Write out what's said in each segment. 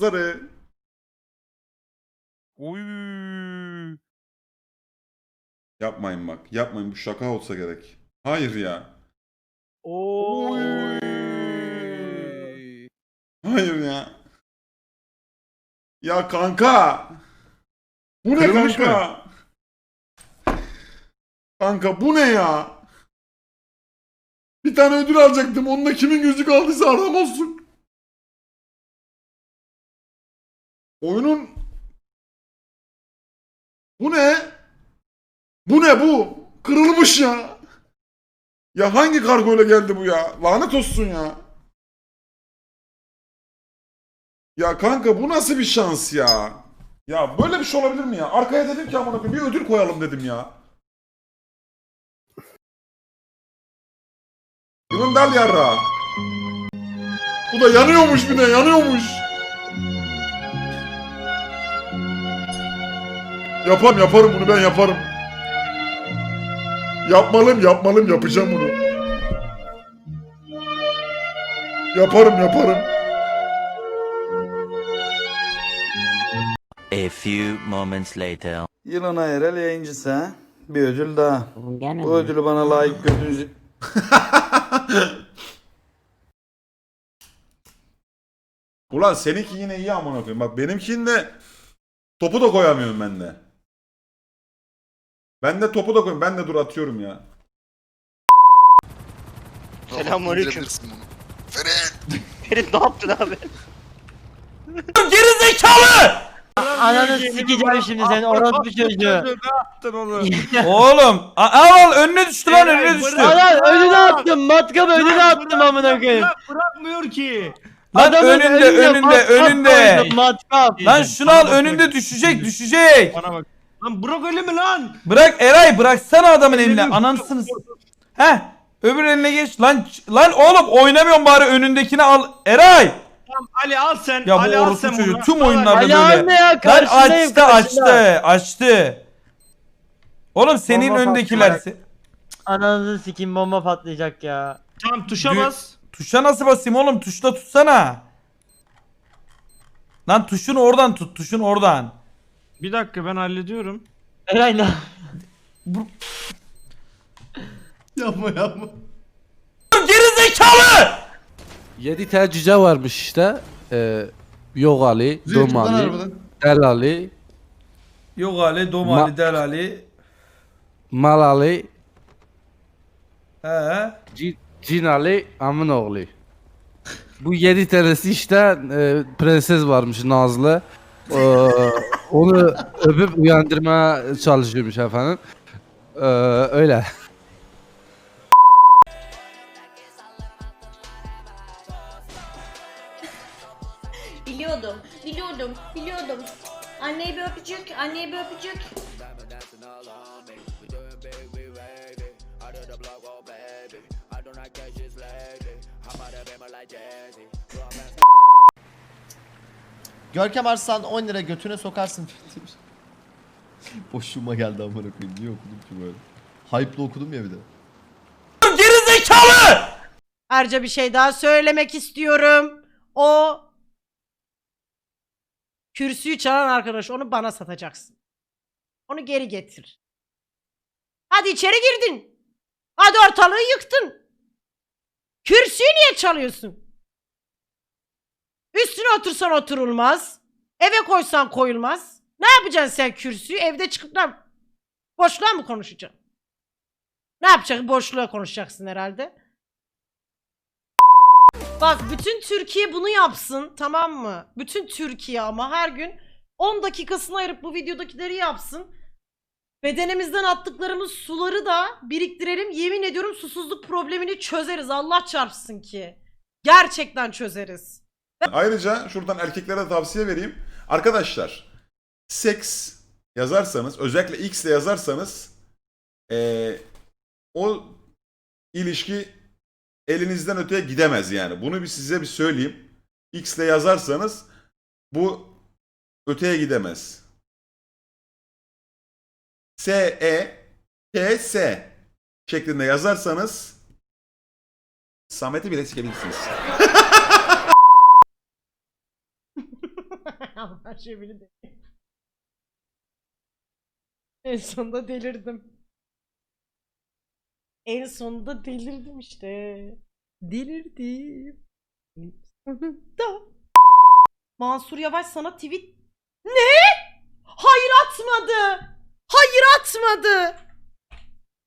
yıldızları. Oy. Yapmayın bak. Yapmayın. Bu şaka olsa gerek. Hayır ya. Oy. Hayır ya. Ya kanka. Bu ne Kırılmış kanka? Kanka bu ne ya? Bir tane ödül alacaktım. Onunla kimin gözü kaldıysa aram olsun. Oyunun Bu ne? Bu ne bu? Kırılmış ya. Ya hangi kargoyla geldi bu ya? Lanet olsun ya. Ya kanka bu nasıl bir şans ya? Ya böyle bir şey olabilir mi ya? Arkaya dedim ki amına koyayım bir ödül koyalım dedim ya. Yılın dal yarra. Bu da yanıyormuş bir de yanıyormuş. Yaparım yaparım bunu ben yaparım. Yapmalıyım yapmalıyım yapacağım bunu. Yaparım yaparım. A few moments later. Yılına yerel yayıncısı ha. Bir ödül daha. Gene Bu mi? ödülü bana layık gördüğünüz Ulan seninki yine iyi amına koyayım. Bak benimkinde topu da koyamıyorum ben de. Ben de topu da koyayım. Ben de dur atıyorum ya. Selamünaleyküm. Ferit ne yaptın abi? Ananı sikeceğim şimdi senin orospu çocuğu. Oğlum a- al önüne düştü lan önüne düştü. Anan önüne attım matkap önüne attım amına koyayım. Bırakmıyor ki. Lan önünde önünde önünde. koydum, Matkap. Lan şunu al önünde düşecek düşecek. Bana bak. Lan bırak öyle mi lan? Bırak Eray bıraksana adamın eline anasınız. Heh öbür eline geç lan lan oğlum oynamıyorum bari önündekini al Eray. Tamam Ali al sen. Ya Ali bu al orospu çocuğu bunu. tüm Al, oyunlarda Ali. Böyle. anne ya Lan karşındayım açtı karşında. açtı açtı. Oğlum senin Bomba öndekiler patlayacak. Ananızı sikeyim bomba patlayacak ya. Tamam tuşa Dü- bas. Tuşa nasıl basayım oğlum tuşla tutsana. Lan tuşun oradan tut tuşun oradan. Bir dakika ben hallediyorum. Eray ne? Yapma yapma. Geri zekalı! 7 tane cüce varmış işte. Ee, Yok Ali, Zil Dom Ali, arabadan. Del Ali, Yok Ali, Dom Ma- Ali, Del Ali. Mal Ali, He. Cin Ali, Amın oğlu. Bu 7 tanesi işte e, prenses varmış Nazlı. Ee, onu öpüp uyandırmaya çalışıyormuş efendim. Ee, öyle. Biliyordum, biliyordum, biliyordum. Anneye bir öpücük, anneye bir öpücük. Görkem Arslan 10 lira götüne sokarsın. Boşluğuma geldi amına koyayım. Niye okudum ki böyle? Hype'la okudum ya bir de. Geri zekalı! Ayrıca bir şey daha söylemek istiyorum. O kürsüyü çalan arkadaş onu bana satacaksın. Onu geri getir. Hadi içeri girdin. Hadi ortalığı yıktın. Kürsüyü niye çalıyorsun? Üstüne otursan oturulmaz. Eve koysan koyulmaz. Ne yapacaksın sen kürsüyü? Evde çıkıp ne Boşluğa mı konuşacaksın? Ne yapacaksın? Boşluğa konuşacaksın herhalde. Bak bütün Türkiye bunu yapsın tamam mı? Bütün Türkiye ama her gün 10 dakikasını ayırıp bu videodakileri yapsın. Bedenimizden attıklarımız suları da biriktirelim. Yemin ediyorum susuzluk problemini çözeriz. Allah çarpsın ki. Gerçekten çözeriz. Ayrıca şuradan erkeklere tavsiye vereyim. Arkadaşlar seks yazarsanız özellikle X ile yazarsanız eee, o ilişki elinizden öteye gidemez yani. Bunu bir size bir söyleyeyim. X ile yazarsanız bu öteye gidemez. S E K S şeklinde yazarsanız Samet'i bile sikebilirsiniz. Her şey beni de. En sonunda delirdim. En sonunda delirdim işte. Delirdim. En sonunda. Mansur Yavaş sana tweet... Ne? Hayır atmadı. Hayır atmadı.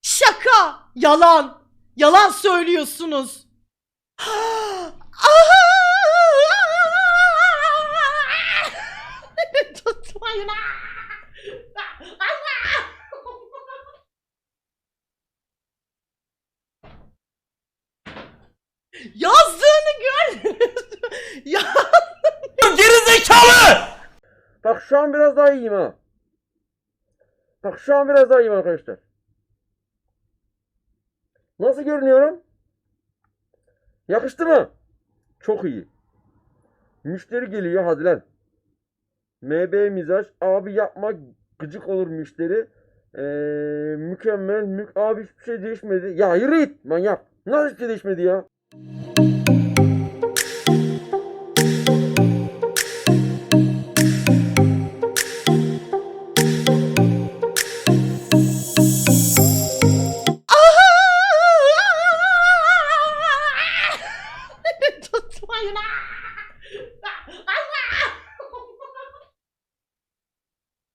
Şaka. Yalan. Yalan söylüyorsunuz. Tutmayın. Yazdığını gördünüz mü? Ya Geri zekalı! Bak şu an biraz daha iyiyim ha. Bak şu an biraz daha iyiyim arkadaşlar. Nasıl görünüyorum? Yakıştı mı? Çok iyi. Müşteri geliyor hadi lan. MB mizaj. Abi yapma gıcık olur müşteri. Ee, mükemmel. Mük abi hiçbir şey değişmedi. Ya yürü git manyak. Nasıl hiçbir şey değişmedi ya?